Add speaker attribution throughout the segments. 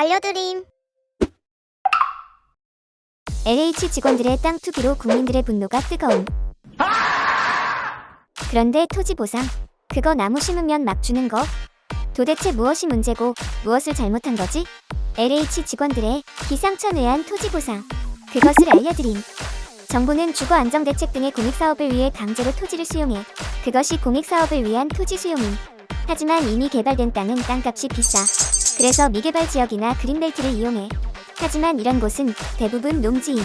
Speaker 1: 알려드림.
Speaker 2: LH 직원들의 땅 투기로 국민들의 분노가 뜨거움. 그런데 토지 보상, 그거 나무 심으면 막 주는 거? 도대체 무엇이 문제고 무엇을 잘못한 거지? LH 직원들의 기상천외한 토지 보상, 그것을 알려드림. 정부는 주거 안정 대책 등의 공익 사업을 위해 강제로 토지를 수용해 그것이 공익 사업을 위한 토지 수용임. 하지만 이미 개발된 땅은 땅값이 비싸. 그래서 미개발 지역이나 그린벨트를 이용해. 하지만 이런 곳은 대부분 농지임.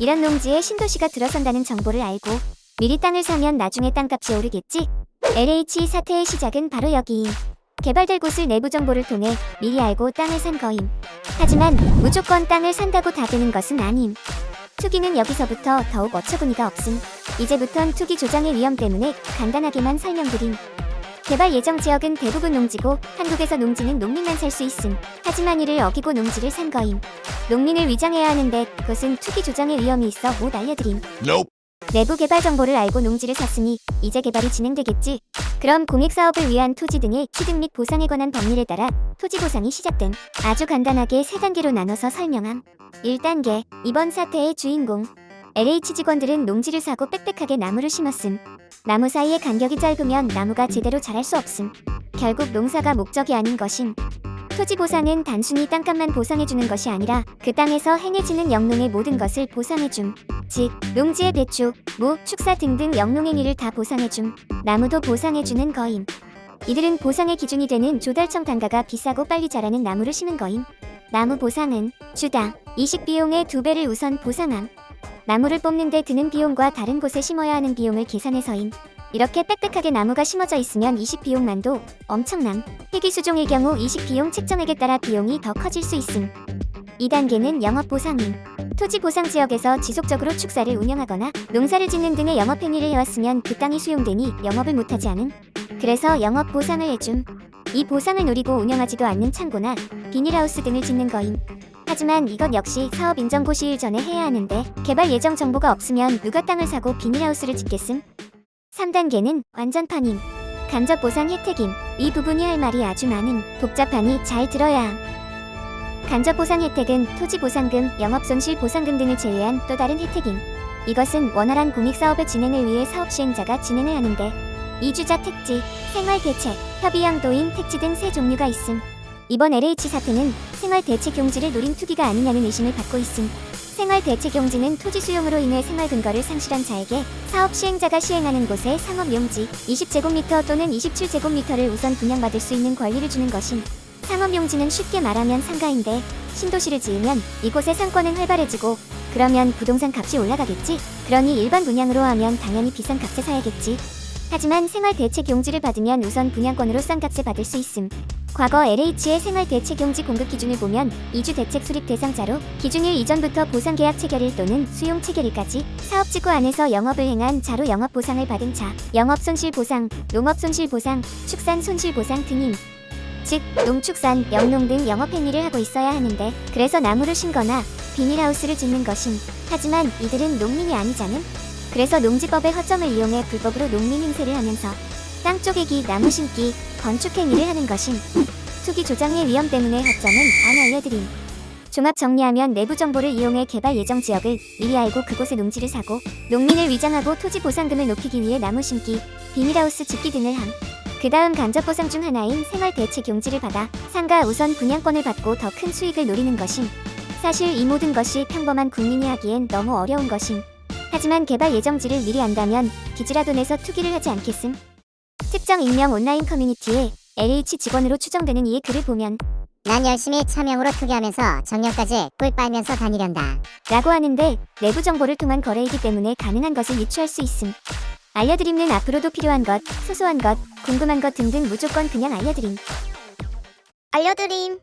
Speaker 2: 이런 농지에 신도시가 들어선다는 정보를 알고 미리 땅을 사면 나중에 땅값이 오르겠지? LH 사태의 시작은 바로 여기임. 개발될 곳을 내부 정보를 통해 미리 알고 땅을 산 거임. 하지만 무조건 땅을 산다고 다 되는 것은 아님. 투기는 여기서부터 더욱 어처구니가 없음. 이제부턴 투기 조장의 위험 때문에 간단하게만 설명드림. 개발 예정 지역은 대부분 농지고 한국에서 농지는 농민만 살 수 있음. 하지만 이를 어기고 농지를 산 거임. 농민을 위장해야 하는데 그것은 투기 조장의 위험이 있어 못 알려드림.
Speaker 3: Nope.
Speaker 2: 내부 개발 정보를 알고 농지를 샀으니 이제 개발이 진행되겠지. 그럼 공익 사업을 위한 토지 등의 취득 및 보상에 관한 법률에 따라 토지 보상이 시작됨. 아주 간단하게 세 단계로 나눠서 설명함. 1단계 이번 사태의 주인공 LH 직원들은 농지를 사고 빽빽하게 나무를 심었음. 나무 사이의 간격이 짧으면 나무가 제대로 자랄 수 없음. 결국 농사가 목적이 아닌 것임. 토지 보상은 단순히 땅값만 보상해주는 것이 아니라 그 땅에서 행해지는 영농의 모든 것을 보상해줌. 즉, 농지의 배추, 무, 축사 등등 영농행위를 다 보상해줌. 나무도 보상해주는 거임. 이들은 보상의 기준이 되는 조달청 단가가 비싸고 빨리 자라는 나무를 심은 거임. 나무 보상은 주당, 이식 비용의 두 배를 우선 보상함. 나무를 뽑는데 드는 비용과 다른 곳에 심어야 하는 비용을 계산해서임. 이렇게 빽빽하게 나무가 심어져 있으면 이식 비용만도 엄청남. 희귀 수종의 경우 이식 비용 책정액에 따라 비용이 더 커질 수 있음. 2단계는 영업 보상임. 토지 보상 지역에서 지속적으로 축사를 운영하거나 농사를 짓는 등의 영업 행위를 해왔으면 그 땅이 수용되니 영업을 못하지 않음. 그래서 영업 보상을 해줌. 이 보상을 노리고 운영하지도 않는 창고나 비닐하우스 등을 짓는 거임. 하지만 이것 역시 사업 인정고 시일 전에 해야 하는데 개발 예정 정보가 없으면 누가 땅을 사고 비닐하우스를 짓겠음? 3단계는 완전판임. 간접 보상 혜택임. 이 부분이 할 말이 아주 많음. 복잡하니 잘 들어야 함. 간접 보상 혜택은 토지 보상금, 영업 손실 보상금 등을 제외한 또 다른 혜택임. 이것은 원활한 공익 사업의 진행을 위해 사업 시행자가 진행을 하는데 이주자 택지, 생활 대책, 협의 양도인 택지 등 세 종류가 있음. 이번 LH 사태는 생활 대책 용지를 노린 투기가 아니냐는 의심을 받고 있음. 생활 대책 용지는 토지 수용으로 인해 생활 근거를 상실한 자에게 사업 시행자가 시행하는 곳에 상업 용지 20제곱미터 또는 27제곱미터를 우선 분양받을 수 있는 권리를 주는 것임. 상업 용지는 쉽게 말하면 상가인데 신도시를 지으면 이곳의 상권은 활발해지고 그러면 부동산 값이 올라가겠지. 그러니 일반 분양으로 하면 당연히 비싼 값에 사야겠지. 하지만 생활 대책 용지를 받으면 우선 분양권으로 싼 값에 받을 수 있음. 과거 LH의 생활 대책 용지 공급 기준을 보면 이주 대책 수립 대상자로 기준일 이전부터 보상 계약 체결일 또는 수용 체결일까지 사업 지구 안에서 영업을 행한 자로 영업 보상을 받은 자, 영업 손실 보상, 농업 손실 보상, 축산 손실 보상 등임. 즉 농축산, 영농 등 영업 행위를 하고 있어야 하는데 그래서 나무를 심거나 비닐하우스를 짓는 것임. 하지만 이들은 농민이 아니잖음. 그래서 농지법의 허점을 이용해 불법으로 농민 행세를 하면서 땅 쪼개기, 나무 심기, 건축 행위를 하는 것임. 투기 조장의 위험 때문에 허점은 안 알려드림. 종합 정리하면 내부 정보를 이용해 개발 예정 지역을 미리 알고 그곳에 농지를 사고 농민을 위장하고 토지 보상금을 높이기 위해 나무 심기, 비닐하우스 짓기 등을 함. 그 다음 간접 보상 중 하나인 생활 대책 용지를 받아 상가 우선 분양권을 받고 더 큰 수익을 노리는 것임. 사실 이 모든 것이 평범한 국민이 하기엔 너무 어려운 것임. 하지만 개발 예정지를 미리 안다면 기지라도 내서 투기를 하지 않겠음. 특정 익명 온라인 커뮤니티에 LH 직원으로 추정되는 이의 글을 보면
Speaker 1: 난 열심히 차명으로 투기하면서 정년까지 꿀 빨면서 다니련다.
Speaker 2: 라고 하는데 내부 정보를 통한 거래이기 때문에 가능한 것을 유추할 수 있음. 알려드림은 앞으로도 필요한 것, 소소한 것, 궁금한 것 등등 무조건 그냥 알려드림.
Speaker 1: 알려드림.